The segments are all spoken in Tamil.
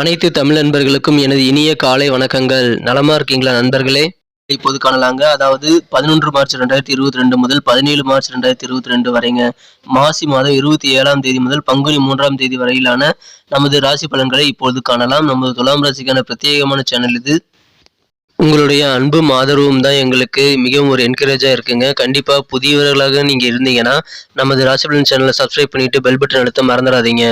அனைத்து தமிழ் நண்பர்களுக்கும் எனது இனிய காலை வணக்கங்கள். நலமா இருக்கீங்களா நண்பர்களே? இப்போது காணலாங்க. அதாவது பதினொன்று மார்ச் ரெண்டாயிரத்தி இருபத்தி ரெண்டு முதல் பதினேழு மார்ச் ரெண்டாயிரத்தி இருபத்தி ரெண்டு வரைங்க. மாசி மாதம் இருபத்தி ஏழாம் தேதி முதல் பங்குனி மூன்றாம் தேதி வரையிலான நமது ராசி பலன்களை இப்போது காணலாம். நமது துலாம் ராசிக்கான பிரத்யேகமான சேனல் இது. உங்களுடைய அன்பும் ஆதரவும் தான் எங்களுக்கு மிகவும் ஒரு என்கரேஜாக இருக்குங்க. கண்டிப்பாக புதியவர்களாக நீங்கள் இருந்தீங்கன்னா நமது ராசிபலன் சேனலை சப்ஸ்கிரைப் பண்ணிவிட்டு பெல் பட்டன் அழுத்த மறந்துடாதீங்க.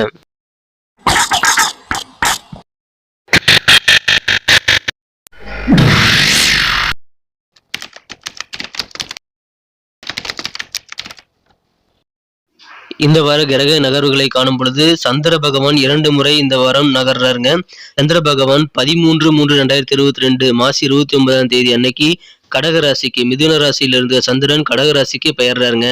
இந்த வார கிரக நகர்வுகளை காணும் பொழுது சந்திர பகவான் இரண்டு முறை இந்த வாரம் நகர்றாருங்க. சந்திர பகவான் பதிமூன்று மூன்று ரெண்டாயிரத்தி இருபத்தி ரெண்டு மாசி இருபத்தி ஒன்பதாம் தேதி அன்னைக்கு கடக ராசிக்கு மிதுன ராசியில இருந்த சந்திரன் கடக ராசிக்கு பெயர்றாருங்க.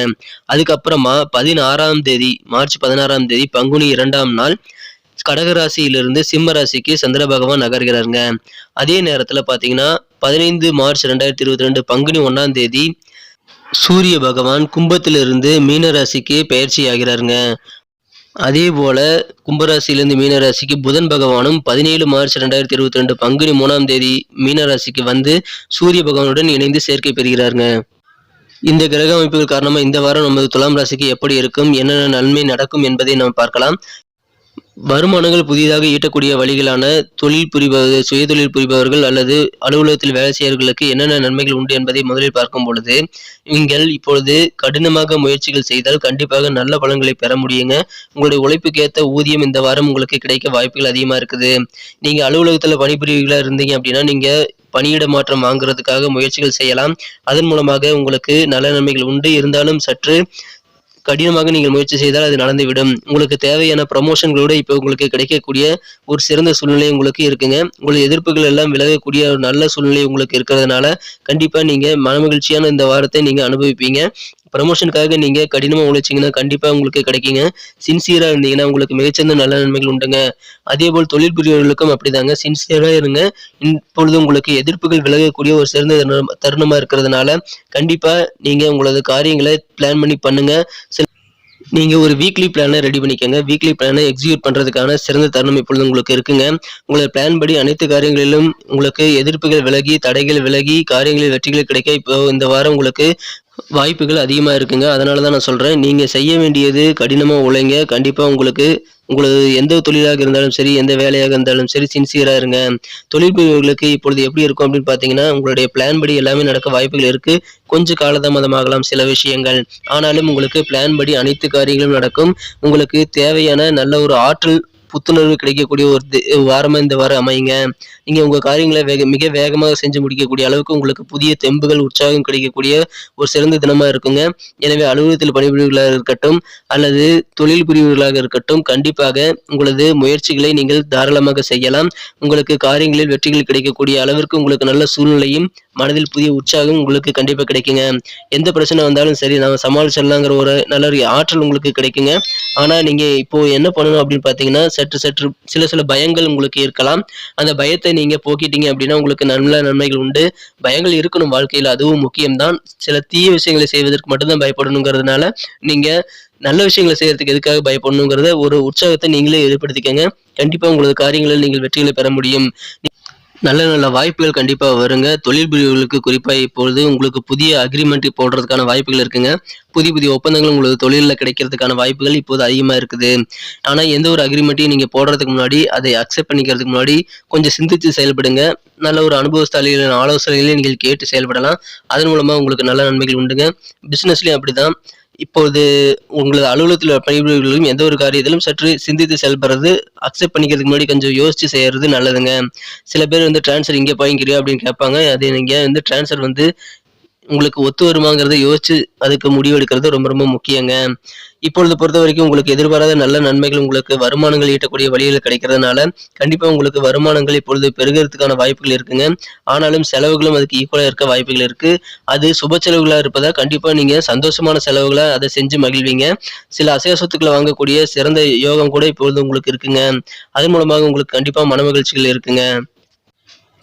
அதுக்கப்புறமா பதினாறாம் தேதி மார்ச் பதினாறாம் தேதி பங்குனி இரண்டாம் நாள் கடக ராசியிலிருந்து சிம்ம ராசிக்கு சந்திர பகவான் நகர்கிறாருங்க. அதே நேரத்துல பாத்தீங்கன்னா பதினைந்து மார்ச் ரெண்டாயிரத்தி இருபத்தி ரெண்டு பங்குனி ஒன்னாம் தேதி சூரிய பகவான் கும்பத்திலிருந்து மீனராசிக்கு பயிற்சி ஆகிறாருங்க அதே போல கும்பராசியிலிருந்து மீனராசிக்கு புதன் பகவானும் பதினேழு மார்ச் ரெண்டாயிரத்தி இருபத்தி ரெண்டு பங்குனி மூணாம் தேதி மீனராசிக்கு வந்து சூரிய பகவானுடன் இணைந்து சேர்க்கை பெறுகிறாருங்க. இந்த கிரக அமைப்புகள் காரணமா இந்த வாரம் நமது துலாம் ராசிக்கு எப்படி இருக்கும் என்னென்ன நன்மை நடக்கும் என்பதை நாம் பார்க்கலாம். வருமானங்கள் புதிதாக ஈட்டக்கூடிய வழிகளான தொழில் புரிபவர் சுயதொழில் புரிபவர்கள் அல்லது அலுவலகத்தில் வேலை செய்யவர்களுக்கு என்னென்ன நன்மைகள் உண்டு என்பதை முதலில் பார்க்கும் பொழுது நீங்கள் இப்பொழுது கடினமாக முயற்சிகள் செய்தால் கண்டிப்பாக நல்ல பலன்களை பெற முடியுங்க. உங்களுடைய உழைப்புக்கு ஏற்ற ஊதியம் இந்த வாரம் உங்களுக்கு கிடைக்க வாய்ப்புகள் அதிகமாக இருக்குது. நீங்க அலுவலகத்தில் பணிபுரிவுகளா இருந்தீங்க அப்படின்னா நீங்க பணியிட மாற்றம் வாங்குறதுக்காக முயற்சிகள் செய்யலாம். அதன் மூலமாக உங்களுக்கு நல்ல நன்மைகள் உண்டு. இருந்தாலும் சற்று கடினமாக நீங்கள் முயற்சி செய்தால் அது நடந்துவிடும். உங்களுக்கு தேவையான ப்ரமோஷன்களோட இப்போ உங்களுக்கு கிடைக்கக்கூடிய ஒரு சிறந்த சூழ்நிலை உங்களுக்கு இருக்குங்க. உங்களுக்கு எதிர்ப்புகள் எல்லாம் விலகக்கூடிய ஒரு நல்ல சூழ்நிலை உங்களுக்கு இருக்கிறதுனால கண்டிப்பா நீங்க மனமகிழ்ச்சியான இந்த வாரத்தை நீங்க அனுபவிப்பீங்க. ப்ரமோஷனுக்காக நீங்கள் கடினமாக உழைச்சிங்கன்னா கண்டிப்பாக உங்களுக்கு கிடைக்குங்க. சின்சியராக இருந்தீங்கன்னா உங்களுக்கு மிகச்சிறந்த நல்ல நன்மைகள் உண்டுங்க. அதே போல் தொழில் புரியவர்களுக்கும் அப்படிதாங்க. சின்சியராக இருங்க. இப்பொழுது உங்களுக்கு எதிர்ப்புகள் விலகக்கூடிய ஒரு சிறந்த தருணம்- இருக்கிறதுனால கண்டிப்பாக நீங்க உங்களது காரியங்களை பிளான் பண்ணி பண்ணுங்க. சில நீங்க ஒரு வீக்லி பிளானை ரெடி பண்ணிக்கோங்க. வீக்லி பிளானை எக்ஸிக்யூட் பண்றதுக்கான சிறந்த தருணம் இப்பொழுது உங்களுக்கு இருக்குங்க. உங்களோட பிளான் படி அனைத்து காரியங்களிலும் உங்களுக்கு எதிர்ப்புகள் விலகி தடைகள் விலகி காரியங்களில் வெற்றிகள் கிடைக்க இப்போ இந்த வாரம் உங்களுக்கு வாய்ப்புகள் அதிகமாக இருக்குங்க. அதனால தான் நான் சொல்கிறேன் நீங்கள் செய்ய வேண்டியது கடினமாக உழைங்க. கண்டிப்பாக உங்களுக்கு உங்களது எந்த தொழிலாக இருந்தாலும் சரி எந்த வேலையாக இருந்தாலும் சரி சின்சியராக இருங்க. தொழில் இப்பொழுது எப்படி இருக்கும் அப்படின்னு பார்த்தீங்கன்னா உங்களுடைய பிளான் படி எல்லாமே நடக்க வாய்ப்புகள் இருக்குது கொஞ்சம் காலதாமதமாகலாம் சில விஷயங்கள். ஆனாலும் உங்களுக்கு பிளான் படி அனைத்து காரியங்களும் நடக்கும். உங்களுக்கு தேவையான நல்ல ஒரு ஆற்றல் புத்துணர்வு கிடைக்கக்கூடிய ஒரு வாரமாக இந்த வாரம் அமையுங்க. நீங்க உங்க காரியங்களை வேக மிக வேகமாக செஞ்சு முடிக்கக்கூடிய அளவுக்கு உங்களுக்கு புதிய தெம்புகள் உற்சாகம் கிடைக்கக்கூடிய ஒரு சிறந்த தினமா இருக்குங்க. எனவே அலுவலகத்தில் பணிபுரிவர்களாக இருக்கட்டும் அல்லது தொழில் புரிவர்களாக இருக்கட்டும் கண்டிப்பாக உங்களது முயற்சிகளை நீங்கள் தாராளமாக செய்யலாம். உங்களுக்கு காரியங்களில் வெற்றிகள் கிடைக்கக்கூடிய அளவிற்கு உங்களுக்கு நல்ல சூழ்நிலையும் மனதில் புதிய உற்சாகம் உங்களுக்கு கண்டிப்பாக கிடைக்குங்க. எந்த பிரச்சனை வந்தாலும் சரி நம்ம சமாளிச்சிடலாங்கிற ஒரு நல்ல ஒரு ஆற்றல் உங்களுக்கு கிடைக்குங்க. ஆனால் நீங்கள் இப்போ என்ன பண்ணணும் அப்படின்னு பார்த்தீங்கன்னா சற்று சற்று சில சில பயங்கள் உங்களுக்கு இருக்கலாம். அந்த பயத்தை நீங்க போக்கிட்டீங்க அப்படின்னா உங்களுக்கு நல்ல நன்மைகள் உண்டு. பயங்கள் இருக்கணும் வாழ்க்கையில் அதுவும் முக்கியம்தான். சில தீய விஷயங்களை செய்வதற்கு மட்டும்தான் பயப்படணுங்கிறதுனால நீங்க நல்ல விஷயங்களை செய்யறதுக்கு எதுக்காக பயப்படணுங்கிறத ஒரு உற்சாகத்தை நீங்களே ஏற்படுத்திக்கங்க. கண்டிப்பா உங்களது காரியங்களில் நீங்கள் வெற்றிகளை பெற முடியும். நல்ல நல்ல வாய்ப்புகள் கண்டிப்பாக வருங்க. தொழில் பிரிவுகளுக்கு குறிப்பாக இப்பொழுது உங்களுக்கு புதிய அக்ரிமெண்ட் போடுறதுக்கான வாய்ப்புகள் இருக்குங்க. புதிய புதிய ஒப்பந்தங்கள் உங்களுக்கு தொழிலில் கிடைக்கிறதுக்கான வாய்ப்புகள் இப்போது அதிகமாக இருக்குது. ஆனால் எந்த ஒரு அக்ரிமெண்ட்டையும் நீங்கள் போடுறதுக்கு முன்னாடி அதை அக்செப்ட் பண்ணிக்கிறதுக்கு முன்னாடி கொஞ்சம் சிந்தித்து செயல்படுங்க. நல்ல ஒரு அனுபவஸ்தாலிகளின் ஆலோசனைகளையும் நீங்கள் கேட்டு செயல்படலாம். அதன் மூலமாக உங்களுக்கு நல்ல நன்மைகள் உண்டுங்க. பிஸ்னஸ்லேயும் அப்படி தான் இப்போது உங்களது அலுவலகத்தில் பணிபுரிவர்களும் எந்த ஒரு காரியத்திலும் சற்று சிந்தித்து செயல்படுறது அக்செப்ட் பண்ணிக்கிறதுக்கு முன்னாடி கொஞ்சம் யோசிச்சு செய்யறது நல்லதுங்க. சில பேர் வந்து ட்ரான்ஸ்ஃபர் இங்கே வாங்கிக்கிறியா அப்படின்னு கேட்பாங்க. அது நீங்கள் வந்து ட்ரான்ஸ்ஃபர் வந்து உங்களுக்கு ஒத்து வருமாங்கிறத யோசிச்சு அதுக்கு முடிவு எடுக்கிறது ரொம்ப ரொம்ப முக்கியங்க. இப்பொழுது பொறுத்த வரைக்கும் உங்களுக்கு எதிர்பாராத நல்ல நன்மைகள் உங்களுக்கு வருமானங்கள் ஈட்டக்கூடிய வழிகள் கிடைக்கிறதுனால கண்டிப்பாக உங்களுக்கு வருமானங்கள் இப்பொழுது பெருகிறதுக்கான வாய்ப்புகள் இருக்குங்க. ஆனாலும் செலவுகளும் அதுக்கு ஈக்குவலாக இருக்க வாய்ப்புகள் இருக்கு. அது சுப செலவுகளாக இருப்பதா கண்டிப்பாக நீங்கள் சந்தோஷமான செலவுகளை அதை செஞ்சு மகிழ்வீங்க. சில அசைய சொத்துக்களை வாங்கக்கூடிய சிறந்த யோகம் கூட இப்பொழுது உங்களுக்கு இருக்குங்க. அதன் மூலமாக உங்களுக்கு கண்டிப்பாக மன மகிழ்ச்சிகள் இருக்குங்க.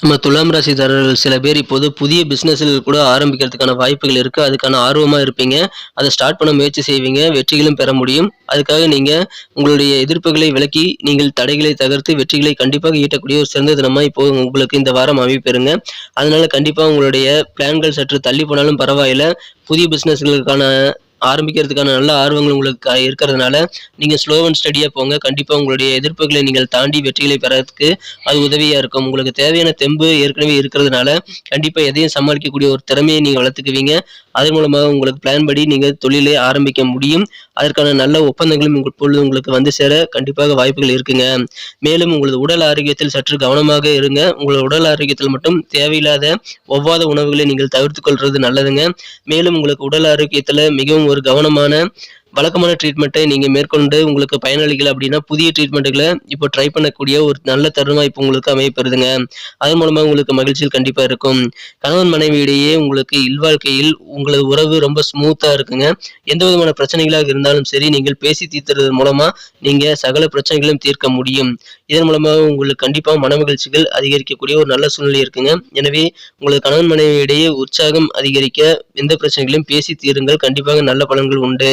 நம்ம துலாம் ராசிதாரர்கள் சில பேர் இப்போது புதிய பிஸ்னஸ்கள் கூட ஆரம்பிக்கிறதுக்கான வாய்ப்புகள் இருக்கு. அதுக்கான ஆர்வமாக இருப்பீங்க. அதை ஸ்டார்ட் பண்ண முயற்சி செய்வீங்க. வெற்றிகளும் பெற முடியும். அதுக்காக நீங்கள் உங்களுடைய எதிர்ப்புகளை விலக்கி நீங்கள் தடைகளை தகர்த்து வெற்றிகளை கண்டிப்பாக ஈட்டக்கூடிய ஒரு சிறந்த தினமாக இப்போ உங்களுக்கு இந்த வாரம் அமைப்பெறுங்க அதனால கண்டிப்பாக உங்களுடைய பிளான்கள் சற்று தள்ளி போனாலும் பரவாயில்ல. புதிய பிஸ்னஸ்களுக்கான ஆரம்பிக்கிறதுக்கான நல்ல ஆர்வங்கள் உங்களுக்கு இருக்கிறதுனால நீங்கள் ஸ்லோ அண்ட் ஸ்டடியாக போங்க. கண்டிப்பாக உங்களுடைய எதிர்ப்புகளை நீங்கள் தாண்டி வெற்றிகளை பெறறதுக்கு அது உதவியாக இருக்கும். உங்களுக்கு தேவையான தெம்பு ஏற்கனவே இருக்கிறதுனால கண்டிப்பாக எதையும் சமாளிக்கக்கூடிய ஒரு திறமையை நீங்கள் வளர்த்துக்குவீங்க. அதன் மூலமாக உங்களுக்கு பிளான் படி நீங்கள் தொழிலை ஆரம்பிக்க முடியும். அதற்கான நல்ல ஒப்பந்தங்களும் உங்கள் பொழுது உங்களுக்கு வந்து சேர கண்டிப்பாக வாய்ப்புகள் இருக்குங்க. மேலும் உங்களது உடல் ஆரோக்கியத்தில் சற்று கவனமாக இருங்க. உங்களோட உடல் ஆரோக்கியத்தில் மட்டும் தேவையில்லாத ஒவ்வாத உணவுகளை நீங்கள் தவிர்த்து கொள்வது நல்லதுங்க. மேலும் உங்களுக்கு உடல் ஆரோக்கியத்தில் மிகவும் ஒரு கவனமான வழக்கமான ட்ரீட்மெண்ட்டை நீங்கள் மேற்கொண்டு உங்களுக்கு பயனளிக்கல அப்படின்னா புதிய ட்ரீட்மெண்ட்டுகளை இப்போ ட்ரை பண்ணக்கூடிய ஒரு நல்ல தருணம் இப்போ உங்களுக்கு அமையப்பெறுதுங்க. அதன் மூலமாக உங்களுக்கு மகிழ்ச்சியில் கண்டிப்பாக இருக்கும். கணவன் மனைவி இடையே உங்களுக்கு இல்வாழ்க்கையில் உங்களது உறவு ரொம்ப ஸ்மூத்தாக இருக்குங்க. எந்த விதமான பிரச்சனைகளாக இருந்தாலும் சரி நீங்கள் பேசி தீர்த்துறது மூலமாக நீங்கள் சகல பிரச்சனைகளையும் தீர்க்க முடியும். இதன் மூலமாக உங்களுக்கு கண்டிப்பாக மன மகிழ்ச்சிகள் அதிகரிக்கக்கூடிய ஒரு நல்ல சூழ்நிலை இருக்குங்க. எனவே உங்களது கணவன் மனைவி இடையே உற்சாகம் அதிகரிக்க எந்த பிரச்சனைகளையும் பேசி தீருங்கள். கண்டிப்பாக நல்ல பலன்கள் உண்டு.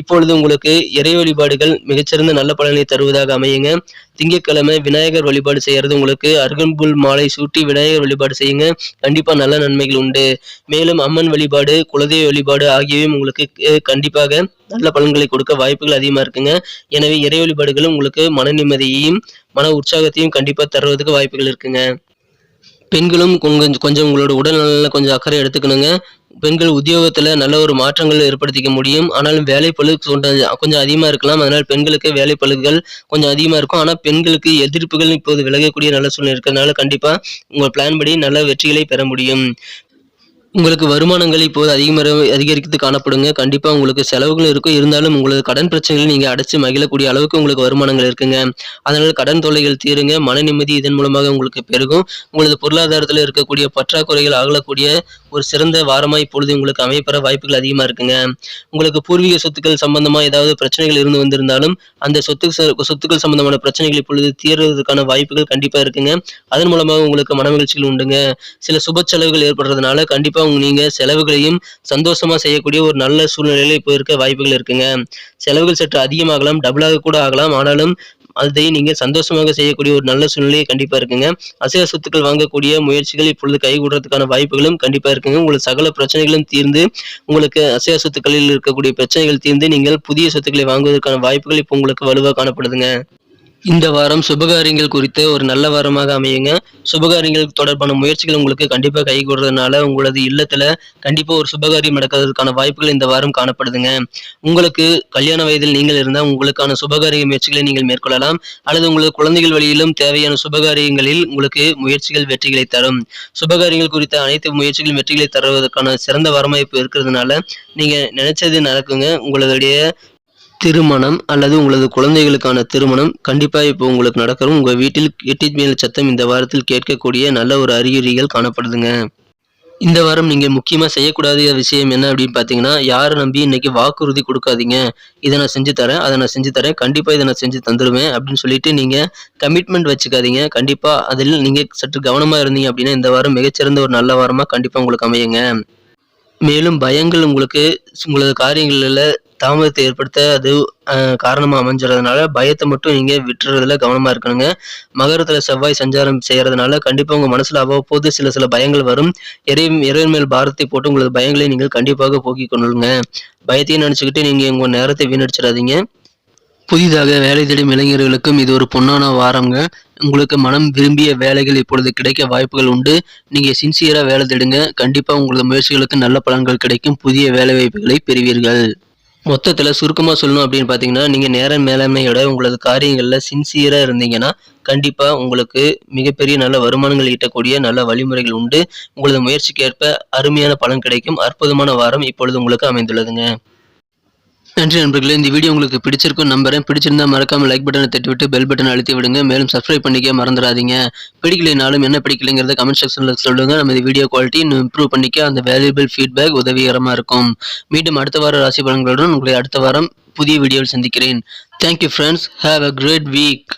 இப்பொழுது உங்களுக்கு இறை வழிபாடுகள் மிகச்சிறந்த நல்ல பலனை தருவதாக அமையுங்க. திங்கட்கிழமை விநாயகர் வழிபாடு செய்யறது உங்களுக்கு அருகம்புல் மாலை சூட்டி விநாயகர் வழிபாடு செய்யுங்க. கண்டிப்பா நல்ல நன்மைகள் உண்டு. மேலும் அம்மன் வழிபாடு குலதெய்வ வழிபாடு ஆகியவையும் உங்களுக்கு கண்டிப்பாக நல்ல பலன்களை கொடுக்க வாய்ப்புகள் அதிகமா இருக்குங்க. எனவே இறை வழிபாடுகளும் உங்களுக்கு மன நிம்மதியையும் மன உற்சாகத்தையும் கண்டிப்பா தருவதற்கு வாய்ப்புகள் இருக்குங்க. பெண்களும் கொஞ்சம் கொஞ்சம் உங்களோட உடல் நலனில் கொஞ்சம் அக்கறை எடுத்துக்கணுங்க. பெண்கள் உத்தியோகத்தில் நல்ல ஒரு மாற்றங்கள் ஏற்படுத்திக்க முடியும். ஆனாலும் வேலைப்பளு கொஞ்சம் கொஞ்சம் அதிகமாக இருக்கலாம். அதனால் பெண்களுக்கு வேலைப்பளுகள் கொஞ்சம் அதிகமாக இருக்கும். ஆனால் பெண்களுக்கு எதிர்ப்புகள் இப்போது விலகக்கூடிய நல்ல சூழ்நிலை இருக்கிறதுனால கண்டிப்பாக உங்கள் பிளான் படி நல்ல வெற்றிகளை பெற முடியும். உங்களுக்கு வருமானங்கள் இப்போது அதிகமாக அதிகரிக்கிறது காணப்படுங்க. கண்டிப்பாக உங்களுக்கு செலவுகள் இருக்கும். இருந்தாலும் உங்களது கடன் பிரச்சனைகளை நீங்கள் அடைச்சு மகிழக்கூடிய அளவுக்கு உங்களுக்கு வருமானங்கள் இருக்குங்க. அதனால் கடன் தொல்லைகள் தீருங்க. மன நிம்மதி இதன் மூலமாக உங்களுக்கு பெருகும். உங்களது பொருளாதாரத்தில் இருக்கக்கூடிய பற்றாக்குறைகள் அகலக்கூடிய ஒரு சிறந்த வாரமாக இப்பொழுது உங்களுக்கு அமையப்பெற வாய்ப்புகள் அதிகமாக இருக்குங்க. உங்களுக்கு பூர்வீக சொத்துக்கள் சம்பந்தமாக ஏதாவது பிரச்சனைகள் இருந்து வந்திருந்தாலும் அந்த சொத்து சொத்துக்கள் சம்பந்தமான பிரச்சனைகள் இப்பொழுது தீர்றதுக்கான வாய்ப்புகள் கண்டிப்பாக இருக்குங்க. அதன் மூலமாக உங்களுக்கு மன மகிழ்ச்சிகள் உண்டுங்க. சில சுப செலவுகள் ஏற்படுறதுனால கண்டிப்பாக உங்க நீங்க செலவுகளையும் சந்தோஷமா செய்யக்கூடிய ஒரு நல்ல சூழ்நிலையில இப்போ இருக்க வாய்ப்புகள் இருக்குங்க. செலவுகள் சற்று அதிகமாகலாம் டபுளாக கூட ஆகலாம். ஆனாலும் அதை நீங்க சந்தோஷமாக செய்யக்கூடிய ஒரு நல்ல சூழ்நிலையை கண்டிப்பா இருக்குங்க. அசைய சொத்துக்கள் வாங்கக்கூடிய முயற்சிகள் இப்பொழுது கைகூடுறதுக்கான வாய்ப்புகளும் கண்டிப்பா இருக்குங்க. உங்களுக்கு சகல பிரச்சனைகளும் தீர்ந்து உங்களுக்கு அசைய சொத்துக்களில் இருக்கக்கூடிய பிரச்சனைகள் தீர்ந்து நீங்கள் புதிய சொத்துக்களை வாங்குவதற்கான வாய்ப்புகள் இப்போ உங்களுக்கு வலுவாக காணப்படுதுங்க. இந்த வாரம் சுபகாரியங்கள் குறித்த ஒரு நல்ல வாரமாக அமையுங்க. சுபகாரியங்கள் தொடர்பான முயற்சிகள் உங்களுக்கு கண்டிப்பாக கைகூடுறதுனால உங்களது இல்லத்தில் கண்டிப்பாக ஒரு சுபகாரியம் நடக்கிறதுக்கான வாய்ப்புகள் இந்த வாரம் காணப்படுதுங்க. உங்களுக்கு கல்யாண வயதில் நீங்கள் இருந்தால் உங்களுக்கான சுபகாரிய முயற்சிகளை நீங்கள் மேற்கொள்ளலாம். அல்லது உங்களது குழந்தைகள் வழியிலும் தேவையான சுபகாரியங்களில் உங்களுக்கு முயற்சிகள் வெற்றிகளை தரும். சுபகாரியங்கள் குறித்த அனைத்து முயற்சிகளும் வெற்றிகளை தருவதற்கான சிறந்த வாரமாக இப்போ இருக்கிறதுனால நீங்கள் நினைச்சது நடக்குங்க. உங்களுடைய திருமணம் அல்லது உங்களது குழந்தைகளுக்கான திருமணம் கண்டிப்பாக இப்போ உங்களுக்கு நடக்கிறோம் உங்கள் வீட்டில் கெட்டிமேல் மேல் சத்தம் இந்த வாரத்தில் கேட்கக்கூடிய நல்ல ஒரு அறிகுறிகள் காணப்படுதுங்க. இந்த வாரம் நீங்கள் முக்கியமாக செய்யக்கூடாத விஷயம் என்ன அப்படின்னு பார்த்தீங்கன்னா யாரை நம்பி இன்னைக்கு வாக்குறுதி கொடுக்காதீங்க. இதை நான் செஞ்சு தரேன் அதை நான் செஞ்சு தரேன் கண்டிப்பாக இதை நான் செஞ்சு தந்துடுவேன் அப்படின்னு சொல்லிட்டு நீங்கள் கமிட்மெண்ட் வச்சுக்காதீங்க. கண்டிப்பாக அதில் நீங்கள் சற்று கவனமாக இருந்தீங்க அப்படின்னா இந்த வாரம் மிகச்சிறந்த ஒரு நல்ல வாரமாக கண்டிப்பாக உங்களுக்கு அமையுங்க. மேலும் பயங்கள் உங்களுக்கு உங்களது காரியங்களில் தாமதத்தை ஏற்படுத்த அது காரணமாக அமைஞ்சுறதுனால பயத்தை மட்டும் நீங்கள் விட்டுறதுல கவனமாக இருக்கணுங்க. மகரத்தில் செவ்வாய் சஞ்சாரம் செய்கிறதுனால கண்டிப்பாக உங்கள் மனசில் அவ்வப்போது சில சில பயங்கள் வரும். இறை இறைவன் மேல் பாரத்தை போட்டு உங்களது பயங்களை நீங்கள் கண்டிப்பாக போக்கிக் கொள்ளுங்க. பயத்தையும் நினச்சிக்கிட்டு நீங்கள் உங்கள் நேரத்தை வீணடிச்சிடாதீங்க. புதிதாக வேலை தேடும் இளைஞர்களுக்கும் இது ஒரு பொன்னான வாரம்ங்க உங்களுக்கு மனம் விரும்பிய வேலைகள் இப்பொழுது கிடைக்க வாய்ப்புகள் உண்டு. நீங்கள் சின்சியராக வேலை தேடுங்க. கண்டிப்பாக உங்களது முயற்சிகளுக்கு நல்ல பலன்கள் கிடைக்கும். புதிய வேலை வாய்ப்புகளை பெறுவீர்கள். மொத்தத்தில் சுருக்கமாக சொல்லணும் அப்படின்னு பார்த்தீங்கன்னா நீங்கள் நேர மேலாண்மையோட உங்களது காரியங்களில் சின்சியராக இருந்தீங்கன்னா கண்டிப்பாக உங்களுக்கு மிகப்பெரிய நல்ல வருமானங்கள் ஈட்டக்கூடிய நல்ல வழிமுறைகள் உண்டு. உங்களது முயற்சிக்கு ஏற்ப அருமையான பலன் கிடைக்கும். அற்புதமான வாரம் இப்பொழுது உங்களுக்கு அமைந்துள்ளதுங்க. நன்றி நண்பர்களே. இந்த வீடியோ உங்களுக்கு பிடிச்சிருக்கும் நம்புறேன். பிடிச்சிருந்தா மறக்காம லைக் பட்டனை தட்டிவிட்டு பெல் பட்டன் அழுத்தி விடுங்க. மேலும் சப்ஸ்கிரைப் பண்ணிக்க மறந்துடாதீங்க. பிடிக்கலைனாலும் என்ன பிடிக்கலைங்கிறத கமெண்ட் செக்ஷனில் சொல்லுங்க. நம்ம இந்த வீடியோ குவாலிட்டி இன்னும் இம்ப்ரூவ் பண்ணிக்க அந்த வேல்யூபிள் ஃபீட்பேக் உதவிகரமாக இருக்கும். மீண்டும் அடுத்த வார ராசி பலன்களுடன் உங்களை அடுத்த வாரம் புதிய வீடியோவில் சந்திக்கிறேன். Thank you friends have a great week